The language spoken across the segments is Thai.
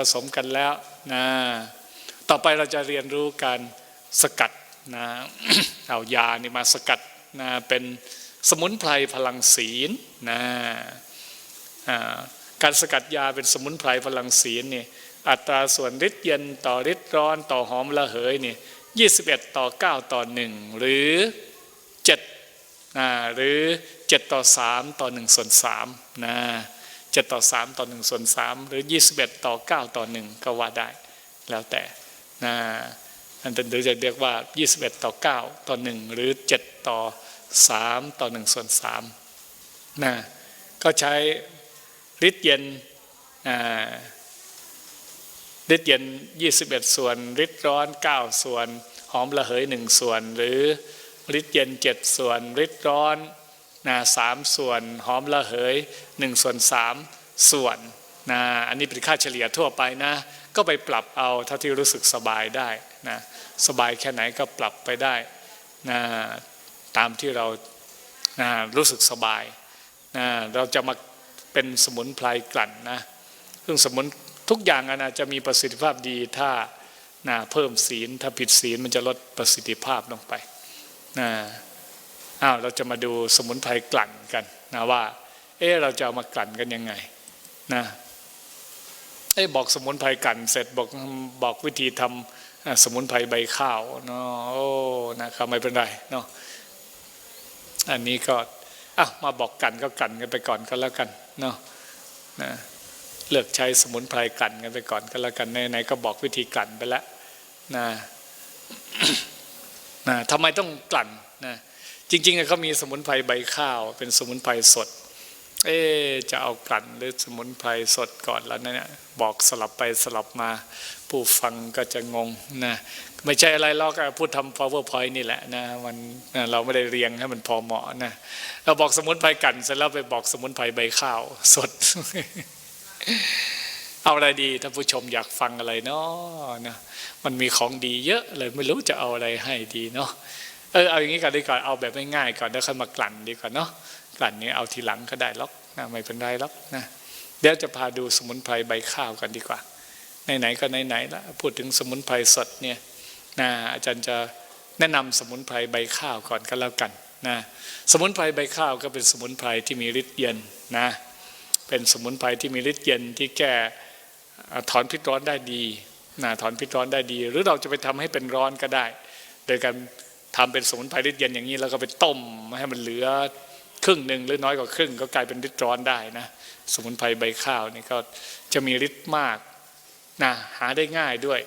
ผสมกันแล้วนะต่อไปเราจะเรียนรู้การสกัดนะเอายานี่มาสกัดนะเป็นสมุนไพรพลังศีลนะการสกัดยาเป็นสมุนไพรพลังศีลเนี่ยอัตราส่วนฤทธิ์เย็นต่อฤทธิ์ร้อนต่อหอมระเหยเนี่ย21 ต่อ 9 ต่อ 1 หรือ7นะหรือ 7 ต่อ 3 ต่อ1ส่วน3นะ 7 ต่อ 3 ต่อ 1 ส่วน 3 หรือ 21 ต่อ 9 ต่อ 1 ก็ว่าได้ แล้วแต่นะอันหรือจะเรียกว่า 21 ต่อ 9 ต่อ 1 หรือ 7 ต่อ 3 ต่อ 1 ส่วน3นะก็ใช้ฤทธิ์เย็นฤทธิ์เย็น 21 ส่วนฤทธิ์ร้อน 9 ส่วน หอมระเหย 1 ส่วน หรือฤทธิ์เย็น 7 ส่วนฤทธิ์ร้อน นะสามส่วนหอมระเหย1ส่วน3ส่วนนะอันนี้เป็นค่าเฉลี่ยทั่วไปนะ ก็ไปปรับเอาเท่าที่รู้สึกสบายได้นะสบายแค่ไหนก็ปรับไปได้นะตามที่เรานะรู้สึกสบายนะเราจะมาเป็นสมุนไพรกลั่นนะซึ่งสมุนทุกอย่างนะจะมีประสิทธิภาพดีถ้านะเพิ่มศีลถ้าผิดศีลมันจะลดประสิทธิภาพลงไปนะ อ้าวเราจะมาดูสมุนไพรกลั่นกันนะว่า เออเราจะเอามากลั่นกันยังไงนะเอบอกสมุนไพรกลั่นเสร็จบอกบอกวิธีทำสมุนไพรใบข้าวเนาะโอ้นะครับไม่เป็นไรเนาะอันนี้ก็อะมาบอกกันก็กันกันไปก่อนก็แล้วกันเนาะนะเลือกใช้สมุนไพรกลั่นกันไปก่อนก็แล้วกันไหนๆก็บอกวิธีกลั่นไปแล้วนะนะทำไมต้องกลั่นนะ จริงๆเขามีสมุนไพรใบข้าว เป็นสมุนไพรสด เอ๊จะเอากลั่นหรือสมุนไพรสดก่อนแล้วเนี่ยบอกสลับไปสลับมา ผู้ฟังก็จะงงนะไม่ใช่อะไรหรอกอะพูดทำ powerpoint นี่แหละนะมันนะเราไม่ได้เรียงให้มันพอเหมาะนะเราบอกสมุนไพรกลั่นเสร็จแล้วไปบอกสมุนไพรใบข้าวสด เอาอะไรดีท่านผู้ชมอยากฟังอะไรเนาะนะมันมีของดีเยอะเลยไม่รู้จะเอาอะไรให้ดีเนาะ เออเอาอย่างนี้ก่อนดีกว่าเอาแบบง่ายๆก่อนแล้วค่อยมากลั่นดีกว่าเนาะกลั่นนี้เอาทีหลังก็ได้หรอกนะไม่เป็นไรหรอกนะเดี๋ยวจะพาดูสมุนไพรใบข้าวกันดีกว่าไหนๆก็ไหนๆล้วพูดถึงสมุนไพรสดเนี่ยนะอาจารย์จะแนะนำสมุนไพรใบข้าวก่อนก็แล้วกันนะสมุนไพรใบข้าวก็เป็นสมุนไพรที่มีฤทธิ์เย็นนะเป็นสมุนไพรที่มีฤทธิ์เย็นที่แก้ถอนพิษร้อนได้ดีนะถอนพิษร้อนได้ดี หรือเราจะไปทำให้เป็นร้อนก็ได้ โดยการ ทำเป็นสมุนไพรฤทธิ์เย็นอย่างนี้แล้วก็ไปต้มให้มันเหลือครึ่งหนึ่งหรือน้อยกว่าครึ่ง ก็กลายเป็นฤทธิ์ร้อนได้นะสมุนไพรใบข้าวนี่ก็จะมีฤทธิ์มากนะหาได้ง่ายด้วย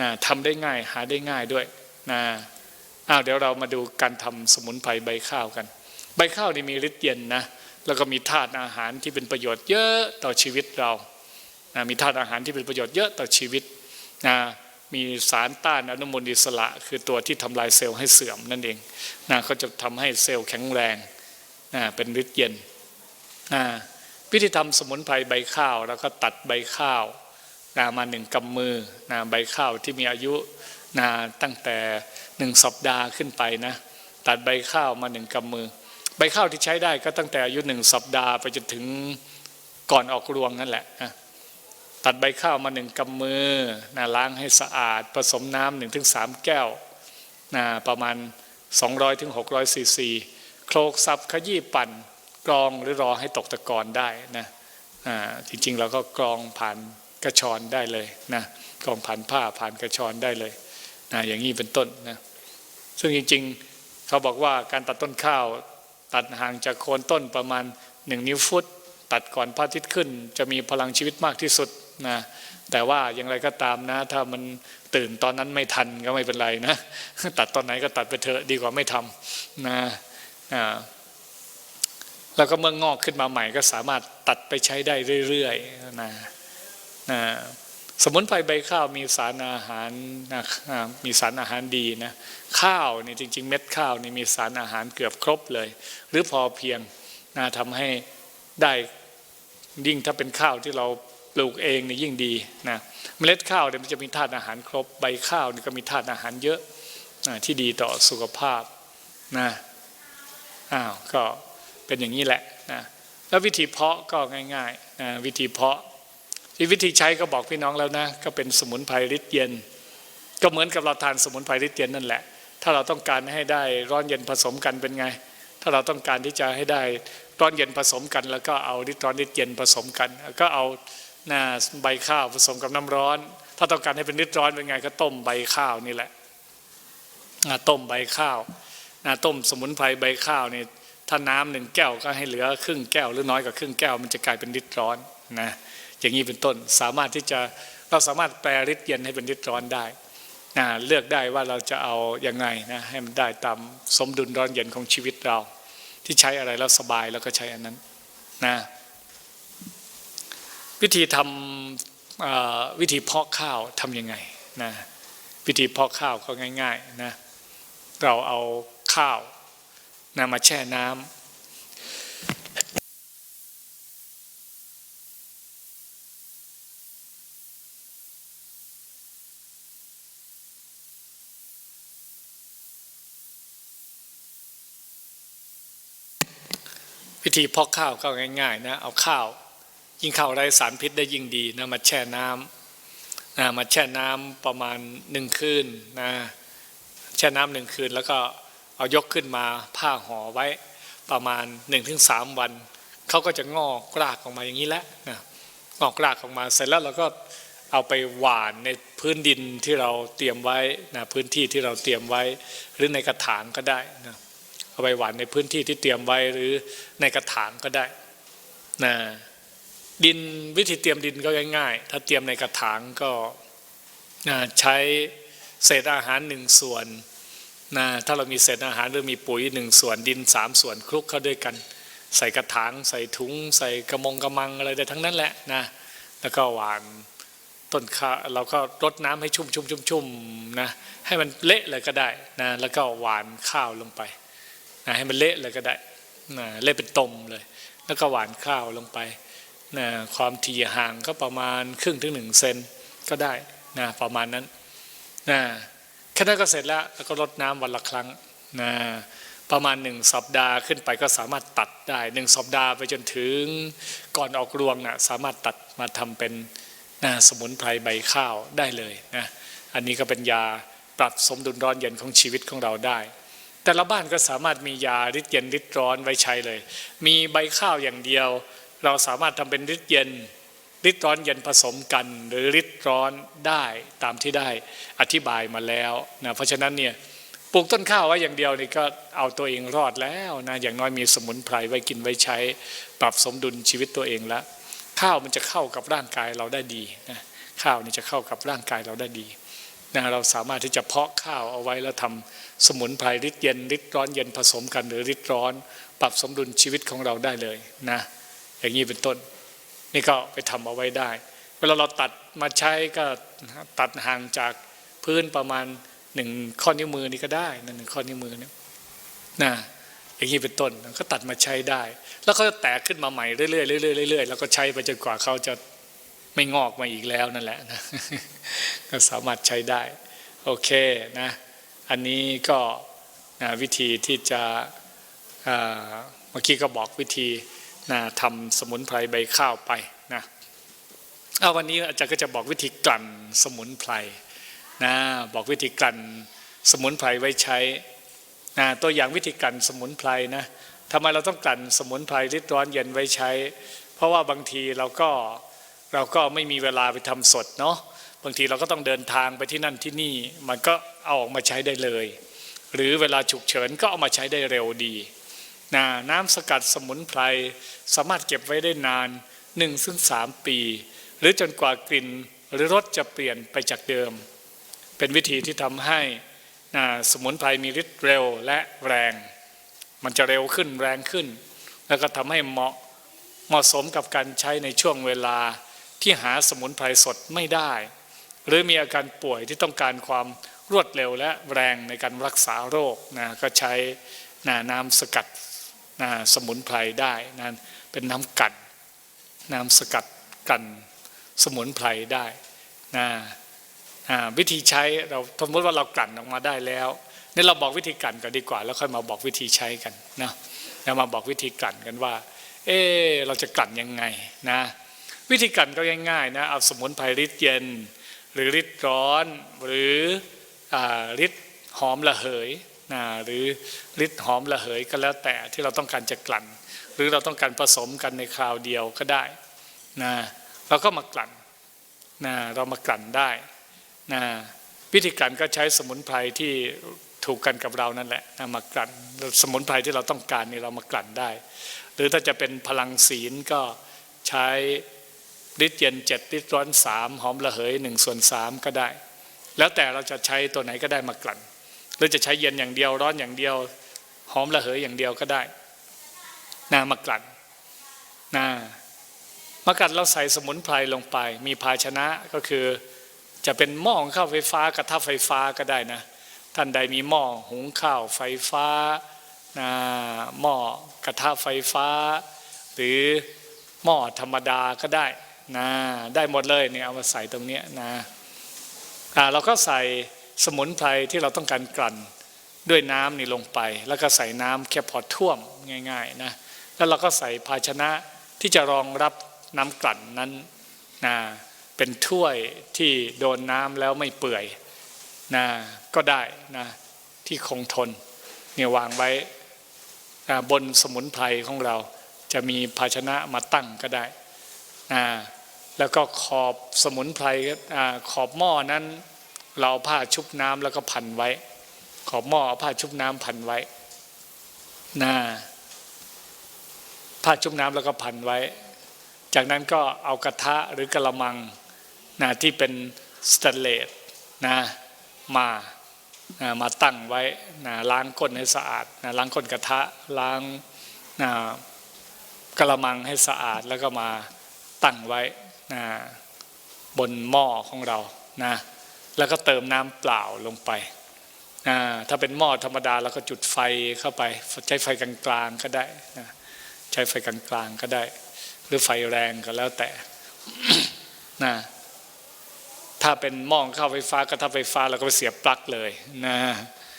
นะทำได้ง่ายหาได้ง่ายด้วยนะอ้าวเดี๋ยวเรามาดูการทำสมุนไพรใบข้าวกัน ใบข้าวนี่มีฤทธิ์เย็นนะแล้วก็มีธาตุอาหารที่เป็นประโยชน์เยอะต่อชีวิตเรานะมีธาตุอาหารที่เป็นประโยชน์เยอะต่อชีวิตนะ มีสารต้านอนุมูลอิสระ คือตัวที่ทำลายเซลล์ให้เสื่อมนั่นเองนะก็จะทำให้เซลล์แข็งแรงนะเป็นฤทธิ์เย็นนะวิธีทำสมุนไพรใบข้าว แล้วก็ตัดใบข้าวนะมาหนึ่งกำมือนะใบข้าวที่มีอายุนะตั้งแต่หนึ่งสัปดาห์ขึ้นไปนะตัดใบข้าวมาหนึ่งกำมือ ใบข้าวที่ใช้ได้ก็ตั้งแต่อายุหนึ่งสัปดาห์ไปจนถึงก่อนออกรวงนั่นแหละนะ ตัดใบข้าวมาหนึ่งกำมือนะล้างให้สะอาด ผสมน้ำหนึ่งถึงสามแก้วนะประมาณ 200ถึง600ซีซีโคลกซับขยี้ปั่นกรองหรือรอให้ตกตะกอนได้นะอ่าจริงๆเราก็กรองผ่านกระชอนได้เลยนะกรองผ่านผ้าผ่านกระชอนได้เลยนะอย่างนี้เป็นต้นนะซึ่งจริงๆเขาบอกว่าการตัดต้นข้าว ตัดห่างจากโคนต้นประมาณหนึ่งนิ้วฟุต ตัดก่อนพระอาทิตย์ขึ้น จะมีพลังชีวิตมากที่สุด นะแต่ว่าอย่างไรก็ตามนะ ถ้ามันตื่นตอนนั้นไม่ทันก็ไม่เป็นไรนะ ตัดตอนไหนก็ตัดไปเถอะดีกว่าไม่ทำนะอ่าแล้วก็เมื่องอกขึ้นมาใหม่ก็สามารถตัดไปใช้ได้เรื่อยๆนะนะสมุนไพรใบข้าวมีสารอาหารนะมีสารอาหารดีนะข้าวนี่จริง ๆ เม็ดข้าวนี่มีสารอาหารเกือบครบเลย หรือพอเพียงนะทำให้ได้ยิ่งถ้าเป็นข้าวที่เรา ปลูกเองนี่ยิ่งดีนะเมล็ดข้าวเนี่ยมันจะมีธาตุอาหารครบใบข้าวนี่ก็มีธาตุอาหารเยอะนะที่ดีต่อสุขภาพนะอ้าวก็เป็นอย่างนี้แหละนะแล้ววิธีเพาะก็ง่ายๆนะวิธีเพาะจวิธีใช้ก็บอกพี่น้องแล้วนะก็เป็นสมุนไพรฤทธิ์เย็น ก็เหมือนกับเราทานสมุนไพรฤทธิ์เย็นนั่นแหละ ถ้าเราต้องการให้ได้ร้อนเย็นผสมกันเป็นไง ถ้าเราต้องการที่จะให้ได้ร้อนเย็นผสมกัน แล้วก็เอาฤทธิ์ร้อนฤทธิ์เย็นผสมกัน ก็เอา น้าใบข้าวผสมกับน้ำร้อน ถ้าต้องการให้เป็นฤทธิ์ร้อนเป็นไงก็ต้มใบข้าวนี่แหละต้มใบข้าวนะต้มสมุนไพรใบข้าวนี่ถ้าน้ำหนึ่งแก้วก็ให้เหลือครึ่งแก้วหรือน้อยกว่าครึ่งแก้ว มันจะกลายเป็นฤทธิ์ร้อนนะอย่างนี้เป็นต้นสามารถที่จะเราสามารถแปลฤทธิ์เย็นให้เป็นฤทธิ์ร้อนได้นะเลือกได้ว่าเราจะเอายังไงนะให้มันได้ตามสมดุลร้อนเย็นของชีวิตเรา ที่ใช้อะไรแล้วสบายแล้วก็ใช้อันนั้นนะ วิธีทำวิธีเพาะข้าวทำยังไงนะวิธีเพาะข้าวก็ง่ายๆนะเราเอาข้าวนะมาแช่น้ำวิธีเพาะข้าวก็ง่ายๆนะเอาข้าว ยิ่งข้าวไร้สารพิษได้ยิ่งดีนะมาแช่น้ำนะมาแช่น้ำประมาณหนึ่งคืนนะแช่น้ำหนึ่งคืนแล้วก็เอายกขึ้นมาผ้าห่อไว้ประมาณ1นถึงสวันเขาก็จะงอกรากออกมาอย่างนี้แหละนะงอกรากออกมาเสร็จแล้วเราก็เอาไปหว่านในพื้นดินที่เราเตรียมไว้นะพื้นที่ที่เราเตรียมไว้ หรือในกระถางก็ได้นะเอาไปหว่านในพื้นที่ที่เตรียมไว้หรือในกระถางก็ได้นะ ดินวิธีเตรียมดินก็ง่ายๆ ถ้าเตรียมในกระถางก็ใช้เศษอาหารหนึ่งส่วนนะถ้าเรามีเศษอาหารหรือมีปุ๋ยหนึ่งส่วนดินสามส่วนคลุกเข้าด้วยกัน ใส่กระถางใส่ถุง ใส่กระมงกระมังอะไรได้ทั้งนั้นแหละนะแล้วก็หวานต้นข้าวเราก็รดน้ำให้ชุ่มชุ่มชุ่มชุ่มนะให้มันเละเลยก็ได้นะแล้วก็หวานข้าวลงไปนะให้มันเละเลยก็ได้นะเละเป็นตมเลย แล้วก็หวานข้าวลงไป นะความถี่ห่างก็ประมาณครึ่งถึงหนึ่งเซนก็ได้นะประมาณนั้นนะแค่นั้นก็เสร็จแล้วแล้วก็รดน้ำวันละครั้งนะประมาณหนึ่งสัปดาห์ขึ้นไปก็สามารถตัดได้หนึ่งสัปดาห์ไปจนถึงก่อนออกรวงนะสามารถตัดมาทำเป็นนะสมุนไพรใบข้าวได้เลยนะอันนี้ก็เป็นยาปรับสมดุลร้อนเย็นของชีวิตของเราได้ แต่ละบ้านก็สามารถมียาฤทธิ์เย็นฤทธิ์ร้อนไว้ใช้เลย มีใบข้าวอย่างเดียว เราสามารถทำเป็นฤทธิ์เย็นฤทธิ์ร้อนเย็นผสมกัน หรือฤทธิ์ร้อนได้ตามที่ได้อธิบายมาแล้วนะเพราะฉะนั้นเนี่ยปลูกต้นข้าวไว้อย่างเดียวนี่ก็เอาตัวเองรอดแล้วนะอย่างน้อยมีสมุนไพรไว้กินไว้ใช้ ปรับสมดุลชีวิตตัวเองแล้วข้าวมันจะเข้ากับร่างกายเราได้ดีนะข้าวนี่จะเข้ากับร่างกายเราได้ดีนะเราสามารถที่จะเพาะข้าวเอาไว้แล้วทำสมุนไพรฤทธิ์เย็นฤทธิ์ร้อนเย็นผสมกันหรือฤทธิ์ร้อน ปรับสมดุลชีวิตของเราได้เลยนะ อย่างนี้เป็นต้น นี่ก็ไปทำเอาไว้ได้ เวลาเราตัดมาใช้ก็ตัดห่างจากพื้นประมาณหนึ่งข้อนิ้วมือนี่ก็ได้นะหนึ่งข้อนิ้วมือเนี่ยนะอย่างนี้เป็นต้นก็ตัดมาใช้ได้ แล้วก็จะแตกขึ้นมาใหม่เรื่อยๆเรื่อยๆเรื่อยๆแล้วก็ใช้ไปจนกว่าเขาจะไม่งอกมาอีกแล้วนั่นแหละนะก็สามารถใช้ได้โอเคนะอันนี้ก็นะวิธีที่จะเมื่อกี้ก็บอกวิธี นะทำสมุนไพรใบข้าวไปนะเอาวันนี้อาจารย์ก็จะบอกวิธีกลั่นสมุนไพรนะบอกวิธีกลั่นสมุนไพรไว้ใช้นะตัวอย่างวิธีกลั่นสมุนไพรนะทำไมเราต้องกลั่นสมุนไพรฤทธิ์ร้อนเย็นไว้ใช้ เพราะว่าบางทีเราก็เราก็ไม่มีเวลาไปทำสดเนาะบางทีเราก็ต้องเดินทางไปที่นั่นที่นี่ มันก็เอาออกมาใช้ได้เลย หรือเวลาฉุกเฉินก็เอามาใช้ได้เร็วดี นะน้ำสกัดสมุนไพรสามารถเก็บไว้ได้นานหนึ่งซึ่งสามปี หรือจนกว่ากลิ่นหรือรสจะเปลี่ยนไปจากเดิม เป็นวิธีที่ทำให้นะสมุนไพรมีฤทธิ์เร็วและแรง มันจะเร็วขึ้นแรงขึ้น แล้วก็ทำให้เหมาะเหมาะสมกับการใช้ในช่วงเวลาที่หาสมุนไพรสดไม่ได้ หรือมีอาการป่วยที่ต้องการความรวดเร็วและแรงในการรักษาโรคนะก็ใช้น้ำสกัด นะสมุนไพรได้นะเป็นน้ำกัดน้ำสกัดกันสมุนไพรได้นะวิธีใช้เราสมมติว่าเรากลั่นออกมาได้แล้วนี่เราบอกวิธีกลั่นกันดีกว่า แล้วค่อยมาบอกวิธีใช้กันนะแล้วมาบอกวิธีกลั่นกันว่า เออเราจะกลั่นยังไงนะ วิธีการก็ง่ายๆนะเอาสมุนไพรฤทธิ์เย็น หรือฤทธิ์ร้อน หรือฤทธิ์หอมระเหย นะหรือฤทธิ์หอมระเหยก็แล้วแต่ที่เราต้องการจะกลั่น หรือเราต้องการผสมกันในคราวเดียวก็ได้นะเราก็มากลั่นนะเรามากลั่นได้นะวิธีการก็ใช้สมุนไพรที่ถูกกันกับเรานั่นแหละนะมากลั่นสมุนไพรที่เราต้องการนี่เรามากลั่นได้ หรือถ้าจะเป็นพลังศีลก็ใช้ฤทธิ์เย็นเจ็ดฤทธิ์ร้อนสามหอมระเหยหนึ่งส่วนสามก็ได้ แล้วแต่เราจะใช้ตัวไหนก็ได้มากลั่น หรือจะใช้เย็นอย่างเดียวร้อนอย่างเดียว หอมระเหยอย่างเดียวก็ได้นะมากลั่นนะมากลั่นเราใส่สมุนไพรลงไป มีภาชนะก็คือจะเป็นหม้อหุงข้าวไฟฟ้ากระทะไฟฟ้าก็ได้นะ ท่านใดมีหม้อหุงข้าวไฟฟ้านะหม้อกระทะไฟฟ้า หรือหม้อธรรมดาก็ได้นะได้หมดเลยเนี่ยเอามาใส่ตรงนี้นะอ่าเราก็ใส่ สมุนไพรที่เราต้องการกลั่นด้วยน้ำนี่ลงไป แล้วก็ใส่น้ำแค่พอท่วมง่ายๆนะแล้วเราก็ใส่ภาชนะที่จะรองรับน้ำกลั่นนั้นนะเป็นถ้วยที่โดนน้ำแล้วไม่เปื่อยนะก็ได้นะที่คงทนเนี่ยวางไว้นะบนสมุนไพรของเราจะมีภาชนะมาตั้งก็ได้นะแล้วก็ขอบสมุนไพรขอบหม้อนั้น เราผ้าชุบน้ำแล้วก็พันไว้ ขอบหม้อเอาผ้าชุบน้ำพันไว้นะผ้าชุบน้ำแล้วก็พันไว้ จากนั้นก็เอากระทะหรือกระมังนะที่เป็นสแตนเลสนะมานะมาตั้งไว้นะล้างก้นให้สะอาดนะล้างก้นกระทะล้างนะกระมังให้สะอาดแล้วก็มาตั้งไว้นะบนหม้อของเรานะ แล้วก็เติมน้ำเปล่าลงไปถ้าเป็นหม้อธรรมดาเราก็จุดไฟเข้าไป ใช้ไฟกลางๆก็ได้นะใช้ไฟกลางๆก็ได้ หรือไฟแรงก็แล้วแต่นะถ้าเป็นหม้อข้าวไฟฟ้ากระทะไฟฟ้าเราก็ไปเสียบปลั๊กเลยนะ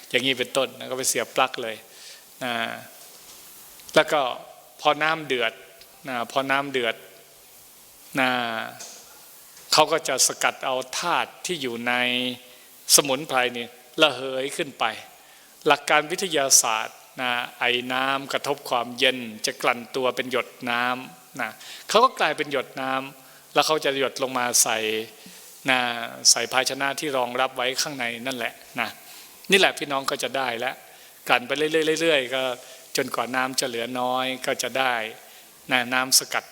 อย่างนี้เป็นต้นนะก็ไปเสียบปลั๊กเลยนะแล้วก็พอน้ำเดือดนะพอน้ำเดือดนะ เขาก็จะสกัดเอาธาตุที่อยู่ในสมุนไพรนี่ระเหยขึ้นไป หลักการวิทยาศาสตร์นะไอ้น้ำกระทบความเย็นจะกลั่นตัวเป็นหยดน้ำนะเขาก็กลายเป็นหยดน้ำแล้วเขาจะหยดลงมาใส่นะใส่ภาชนะที่รองรับไว้ข้างในนั่นแหละนะนี่แหละพี่น้องก็จะได้แล้วกลั่นไปเรื่อยๆก็จนกว่าน้ำจะเหลือน้อยก็จะได้นะน้ำสกัด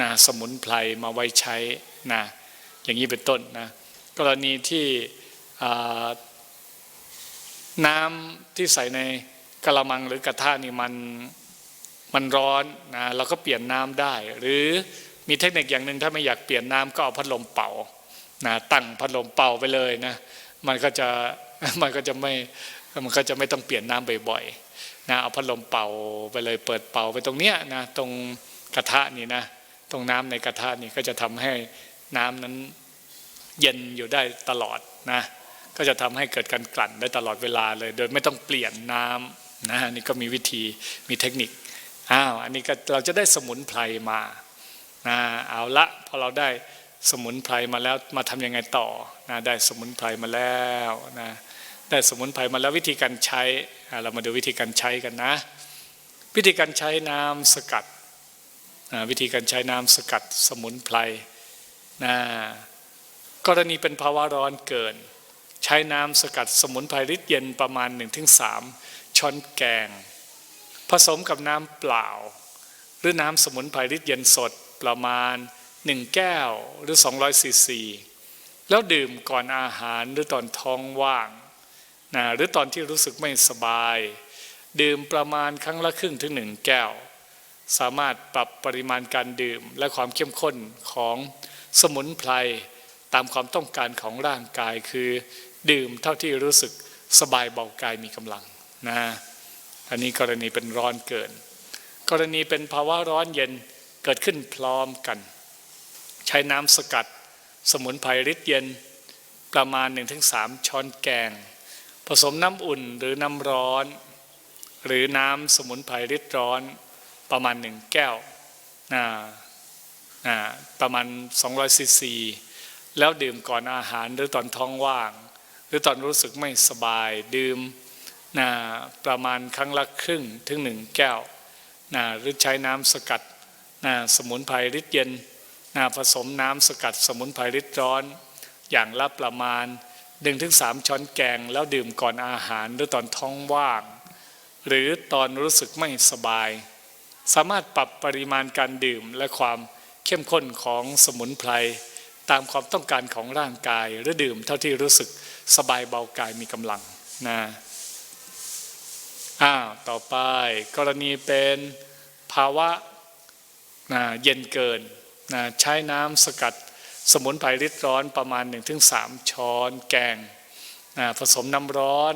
นะสมุนไพรมาไว้ใช้ นะอย่างนี้เป็นต้นนะกรณีที่น้ำที่ใส่ในกระมังหรือกระทะนี่มันมันร้อนนะเราก็เปลี่ยนน้ำได้ หรือมีเทคนิคอย่างหนึ่งถ้าไม่อยากเปลี่ยนน้ำก็เอาพัดลมเป่านะตั้งพัดลมเป่าไปเลยนะมันก็จะมันก็จะไม่มันก็จะไม่ต้องเปลี่ยนน้ำบ่อยๆนะเอาพัดลมเป่าไปเลย เปิดเป่าไปตรงเนี้ยนะตรงกระทะนี่นะตรงน้ำในกระทะนี่ก็จะทำให้ น้ำนั้นเย็นอยู่ได้ตลอดนะก็จะทำให้เกิดการกลั่นได้ตลอดเวลาเลย โดยไม่ต้องเปลี่ยนน้ำนะนี่ก็มีวิธีมีเทคนิคอ้าวอันนี้ก็เราจะได้สมุนไพรมานะเอาละพอเราได้สมุนไพรมาแล้วมาทำยังไงต่อนะได้สมุนไพรมาแล้วนะได้สมุนไพรมาแล้ววิธีการใช้เรามาดูวิธีการใช้กันนะ วิธีการใช้น้ำสกัดวิธีการใช้น้ำสกัดสมุนไพร กรณีเป็นภาวะร้อนเกิน ใช้น้ำสกัดสมุนไพรฤทธิ์เย็นประมาณ 1-3 ช้อนแกง ผสมกับน้ำเปล่า หรือน้ำสมุนไพรฤทธิ์เย็นสดประมาณ 1 แก้วหรือ 200ซีซีแล้วดื่มก่อนอาหารหรือตอนท้องว่างนะหรือตอนที่รู้สึกไม่สบาย ดื่มประมาณครั้งละครึ่งถึงหนึ่งแก้ว สามารถปรับปริมาณการดื่มและความเข้มข้นของ สมุนไพรตามความต้องการของร่างกายคือ ดื่มเท่าที่รู้สึกสบายเบากายมีกำลังนะอันนี้กรณีเป็นร้อนเกิน กรณีเป็นภาวะร้อนเย็นเกิดขึ้นพร้อมกัน ใช้น้ำสกัด สมุนไพรฤทธิ์เย็นประมาณ 1-3 ช้อนแกง ผสมน้ำอุ่นหรือน้ำร้อน หรือน้ำสมุนไพรฤทธิ์ร้อนประมาณหนึ่งแก้วนะ ประมาณ 200ซีซีแล้วดื่มก่อนอาหารหรือตอนท้องว่าง หรือตอนรู้สึกไม่สบายดื่มนะประมาณครั้งละครึ่งถึงหนึ่งแก้วนะหรือใช้น้ำสกัดนะสมุนไพรฤทธิ์เย็นนะผสมน้ำสกัดสมุนไพรฤทธิ์ร้อน อย่างละประมาณ 1-3 ช้อนแกง แล้วดื่มก่อนอาหารหรือตอนท้องว่าง หรือตอนรู้สึกไม่สบาย สามารถปรับปริมาณการดื่มและความ เข้มข้นของสมุนไพรตามความต้องการของร่างกายหรือดื่มเท่าที่รู้สึกสบายเบากายมีกำลังนะอ้าวต่อไปกรณีเป็นภาวะนะเย็นเกินนะใช้น้ำสกัดสมุนไพรริดร้อนประมาณ 1-3 ช้อนแกงนะผสมน้ำร้อน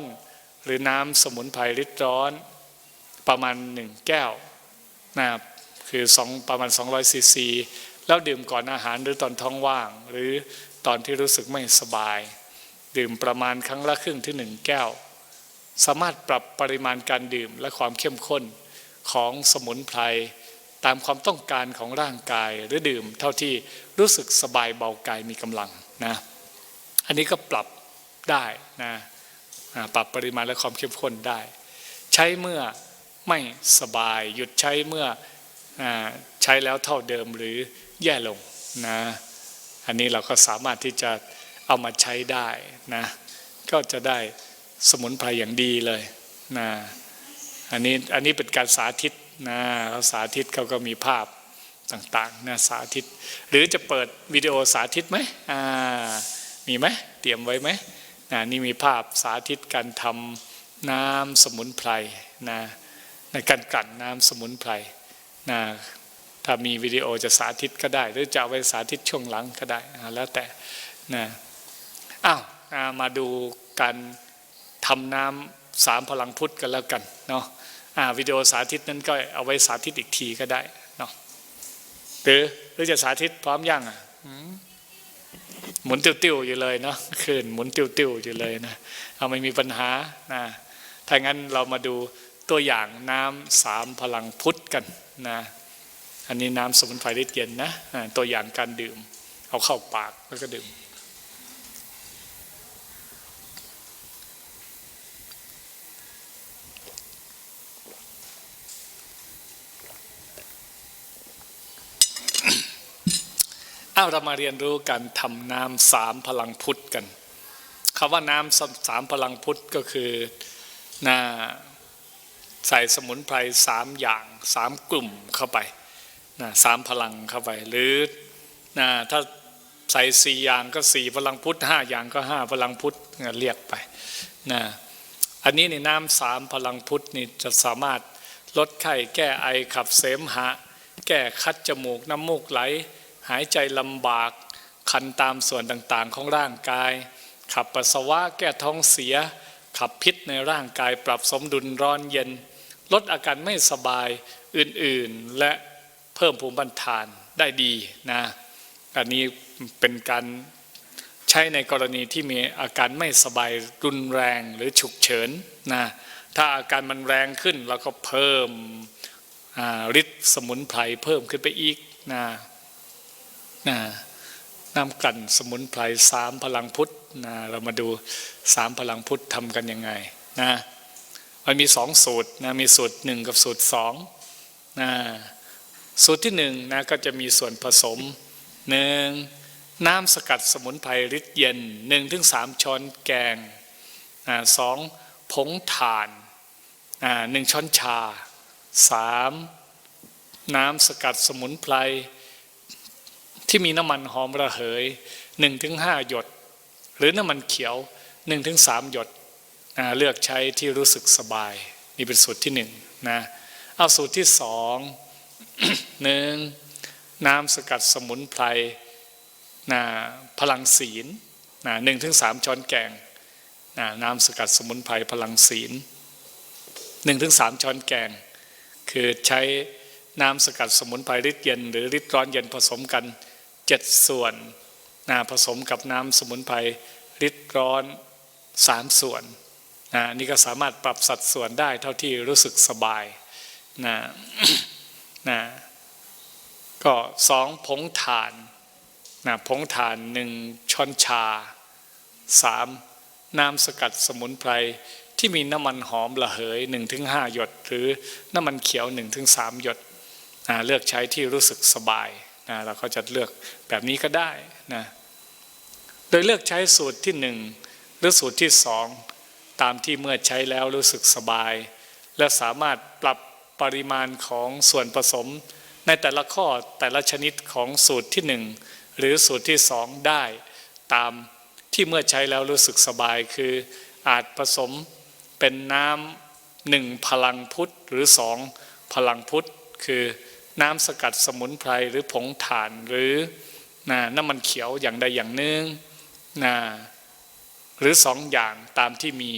หรือน้ำสมุนไพรริดร้อนประมาณ 1 แก้วนะ คือสองประมาณ 200ซีซีแล้วดื่มก่อนอาหารหรือตอนท้องว่าง หรือตอนที่รู้สึกไม่สบาย ดื่มประมาณครั้งละครึ่งถึงหนึ่งแก้ว สามารถปรับปริมาณการดื่มและความเข้มข้นของสมุนไพรตามความต้องการของร่างกายหรือดื่มเท่าที่รู้สึกสบายเบากายมีกำลังนะอันนี้ก็ปรับได้นะปรับปริมาณและความเข้มข้นได้ ใช้เมื่อไม่สบาย หยุดใช้เมื่อ ใช้แล้วเท่าเดิมหรือแย่ลงนะอันนี้เราก็สามารถที่จะเอามาใช้ได้นะก็จะได้สมุนไพรอย่างดีเลยนะอันนี้อันนี้เป็นการสาธิตนะเขาสาธิตเขาก็มีภาพต่างๆนะสาธิต หรือจะเปิดวิดีโอสาธิตไหมอ่ามีไหมเตรียมไว้ไหมนะนี่มีภาพสาธิตการทำน้ำสมุนไพรนะในการกลั่นน้ำสมุนไพร นะถ้ามีวิดีโอจะสาธิตก็ได้ หรือจะเอาไปสาธิตช่วงหลังก็ได้แล้วแต่นะอ้าวมาดูการทำน้ำสามพลังพุทธกันแล้วกันเนาะวิดีโอสาธิตนั้นก็เอาไว้สาธิตอีกทีก็ได้เนาะหรือหรือจะสาธิตพร้อมยังอะหมุนติ้วๆอยู่เลยเนาะคืนหมุนติ้วๆอยู่เลยนะเอาไม่มีปัญหานะถ้างั้นเรามาดู ตัวอย่างน้ำสามพลังพุทธกันนะอันนี้น้ำสมุนไพรฤทธิ์เย็นนะตัวอย่างการดื่ม เอาเข้าปากแล้วก็ดื่มอ้าวเรามาเรียนรู้การทำน้ำสามพลังพุทธกันคำว่าน้ำสามพลังพุทธก็คือนา ใส่สมุนไพรสามอย่างสามกลุ่มเข้าไปนะสามพลังเข้าไป หรือนะถ้าใส่สี่อย่างก็สี่พลังพุทธห้าอย่างก็ห้าพลังพุทธเรียกไปนะอันนี้ในน้ำสามพลังพุทธนี่จะสามารถลดไข้แก้ไอขับเสมหะ แก้คัดจมูกน้ำมูกไหล หายใจลำบาก คันตามส่วนต่างๆของร่างกาย ขับปัสสาวะแก้ท้องเสีย ขับพิษในร่างกายปรับสมดุลร้อนเย็น ลดอาการไม่สบายอื่นๆ และเพิ่มภูมิบันทานได้ดีนะอันนี้เป็นการใช้ในกรณีที่มีอาการไม่สบายรุนแรงหรือฉุกเฉินนะถ้าอาการมันแรงขึ้นเราก็เพิ่มฤทธิ์สมุนไพรเพิ่มขึ้นไปอีกนะนะน้ำกันสมุนไพรสามพลังพุทธนะเรามาดูสามพลังพุทธทำกันยังไงนะ มันมีสองสูตรนะมีสูตรหนึ่งกับสูตรสองนะสูตรที่หนึ่งนะก็จะมีส่วนผสมหนึ่งน้ำสกัดสมุนไพรฤทธิ์เย็นหนึ่งถึงสามช้อนแกงสองผงถ่านหนึ่งช้อนชาสามน้ำสกัดสมุนไพรที่มีน้ำมันหอมระเหยหนึ่งถึงห้าหยด หรือน้ำมันเขียวหนึ่งถึงสามหยด เลือกใช้ที่รู้สึกสบาย นี่เป็นสูตรที่หนึ่งนะเอาสูตรที่สองหนึ่งน้ำสกัดสมุนไพรนะพลังศีลนะหนึ่งถึงสามช้อนแกงนะน้ำสกัดสมุนไพรพลังศีลหนึ่งถึงสามช้อนแกง คือใช้น้ำสกัดสมุนไพรฤทธิ์เย็น หรือฤทธิ์ร้อนเย็นผสมกันเจ็ดส่วนนะผสมกับน้ำสมุนไพรฤทธิ์ร้อนสามส่วน นะนี่ก็สามารถปรับสัดส่วนได้เท่าที่รู้สึกสบายนะนะก็สองผงถ่านนะผงถ่านหนึ่งช้อนชาสามน้ำสกัดสมุนไพรที่มีน้ำมันหอมระเหย 1-5 หยด หรือน้ำมันเขียว 1-3 หยดนะเลือกใช้ที่รู้สึกสบายนะเราก็จะเลือกแบบนี้ก็ได้นะโดยเลือกใช้สูตรที่หนึ่งหรือสูตรที่สอง ตามที่เมื่อใช้แล้วรู้สึกสบาย และสามารถปรับปริมาณของส่วนผสม ในแต่ละข้อแต่ละชนิดของสูตรที่หนึ่งหรือสูตรที่สองได้ ตามที่เมื่อใช้แล้วรู้สึกสบายคือ อาจผสมเป็นน้ำหนึ่งพลังพุทธหรือสองพลังพุทธคือน้ำสกัดสมุนไพรหรือผงถ่านหรือนะน้ำมันเขียวอย่างใดอย่างหนึ่งนะ หรือสองอย่างตามที่มี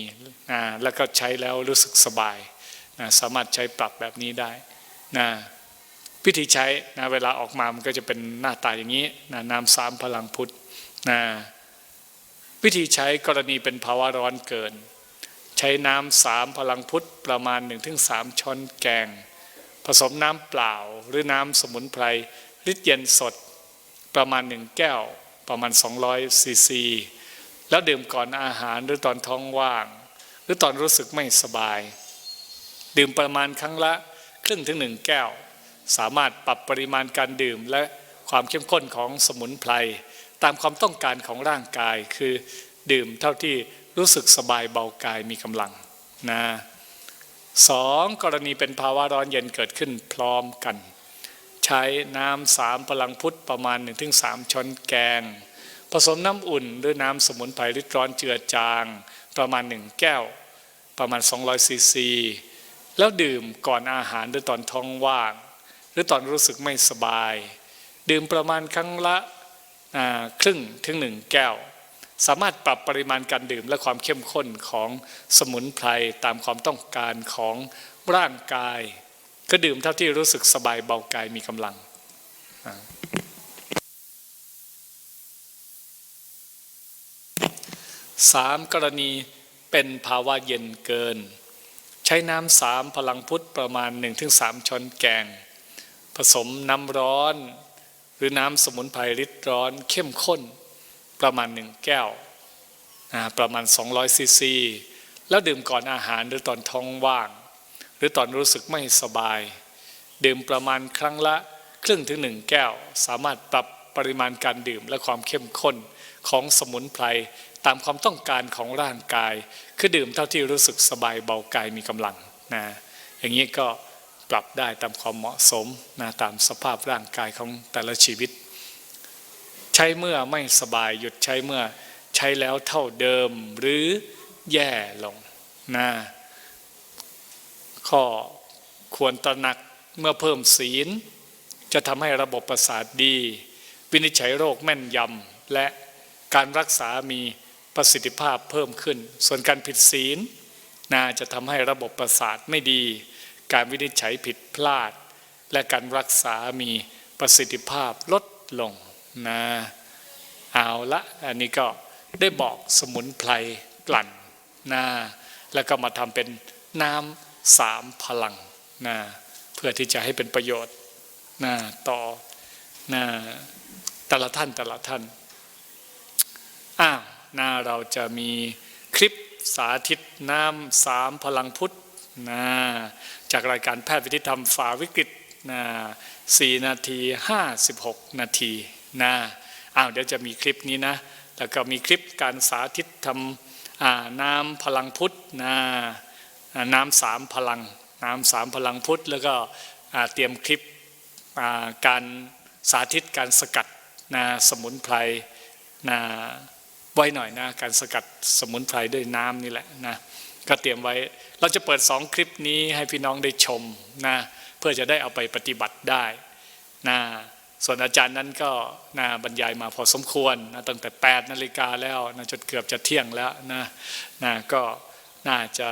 นะแล้วก็ใช้แล้วรู้สึกสบายนะสามารถใช้ปรับแบบนี้ได้นะวิธีใช้นะเวลาออกมามันก็จะเป็นหน้าตาอย่างนี้นะน้ำสามพลังพุทธนะวิธีใช้กรณีเป็นภาวะร้อนเกิน ใช้น้ำสามพลังพุทธประมาณ 1-3 ช้อนแกง ผสมน้ำเปล่าหรือน้ำสมุนไพรฤทธิ์เย็นสดประมาณหนึ่งแก้วประมาณ 200ซีซี แล้วดื่มก่อนอาหารหรือตอนท้องว่าง หรือตอนรู้สึกไม่สบาย ดื่มประมาณครั้งละครึ่งถึงหนึ่งแก้ว สามารถปรับปริมาณการดื่มและความเข้มข้นของสมุนไพรตามความต้องการของร่างกายคือดื่มเท่าที่รู้สึกสบายเบากายมีกำลังนะสองกรณีเป็นภาวะร้อนเย็นเกิดขึ้นพร้อมกัน ใช้น้ำสามพลังพุทธประมาณ 1-3 ช้อนแกง ผสมน้ำอุ่นด้วยน้ำสมุนไพรริดร้อนเจือจาง ประมาณ 1 แก้ว ประมาณ 200ซีซีแล้วดื่มก่อนอาหารหรือตอนท้องว่าง หรือตอนรู้สึกไม่สบาย ดื่มประมาณครั้งละครึ่งถึงหนึ่งแก้ว สามารถปรับปริมาณการดื่มและความเข้มข้นของสมุนไพรตามความต้องการของร่างกาย ก็ดื่มเท่าที่รู้สึกสบายเบากายมีกำลัง สามกรณีเป็นภาวะเย็นเกิน ใช้น้ำสามพลังพุทธประมาณ 1-3 ช้อนแกง ผสมน้ำร้อน หรือน้ำสมุนไพรริดร้อนเข้มข้น ประมาณหนึ่งแก้ว ประมาณ 200ซีซี แล้วดื่มก่อนอาหารหรือตอนท้องว่าง หรือตอนรู้สึกไม่สบาย ดื่มประมาณครั้งละครึ่งถึงหนึ่งแก้ว สามารถปรับปริมาณการดื่มและความเข้มข้น ของสมุนไพรตามความต้องการของร่างกาย คือดื่มเท่าที่รู้สึกสบายเบากายมีกำลังนะอย่างนี้ก็ปรับได้ตามความเหมาะสมนะตามสภาพร่างกายของแต่ละชีวิต ใช้เมื่อไม่สบายหยุดใช้เมื่อใช้แล้วเท่าเดิมหรือแย่ลงนะข้อควรตระหนักเมื่อเพิ่มศีล จะทำให้ระบบประสาทดี วินิจฉัยโรคแม่นยำและ การรักษามีประสิทธิภาพเพิ่มขึ้น ส่วนการผิดศีลน่าจะทำให้ระบบประสาทไม่ดี การวินิจฉัยผิดพลาด และการรักษามีประสิทธิภาพลดลงนะเอาละอันนี้ก็ได้บอกสมุนไพรกลั่นนะแล้วก็มาทำเป็นน้ำสามพลังนะเพื่อที่จะให้เป็นประโยชน์นะต่อนะแต่ละท่านแต่ละท่าน อ้าวนะเราจะมีคลิปสาธิตน้ำสามพลังพุทธนะจากรายการแพทย์วิทยธรรมฝ่าวิกฤตนะสี่นาทีห้าสิบหกนาทีนะอ้าวเดี๋ยวจะมีคลิปนี้นะ แล้วก็มีคลิปการสาธิตทำน้ำพลังพุทธนะน้ำสามพลัง น้ำสามพลังพุทธ แล้วก็เตรียมคลิปการสาธิตการสกัดนะสมุนไพรนะ ไว้หน่อยนะการสกัดสมุนไพรด้วยน้ำนี่แหละนะก็เตรียมไว้เราจะเปิดสองคลิปนี้ให้พี่น้องได้ชมนะเพื่อจะได้เอาไปปฏิบัติได้นะส่วนอาจารย์นั้นก็นะบรรยายมาพอสมควรนะตั้งแต่8นาฬิกาแล้วนะจนเกือบจะเที่ยงแล้วนะนะก็น่าจะ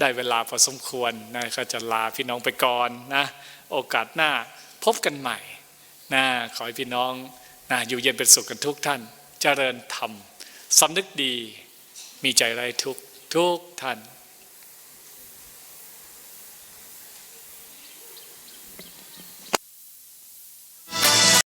ได้เวลาพอสมควรนะก็จะลาพี่น้องไปก่อนนะโอกาสหน้าพบกันใหม่นะขอให้พี่น้องนะอยู่เย็นเป็นสุขกันทุกท่าน เจริญธรรม สำนึกดีมีใจไรทุกทุกท่าน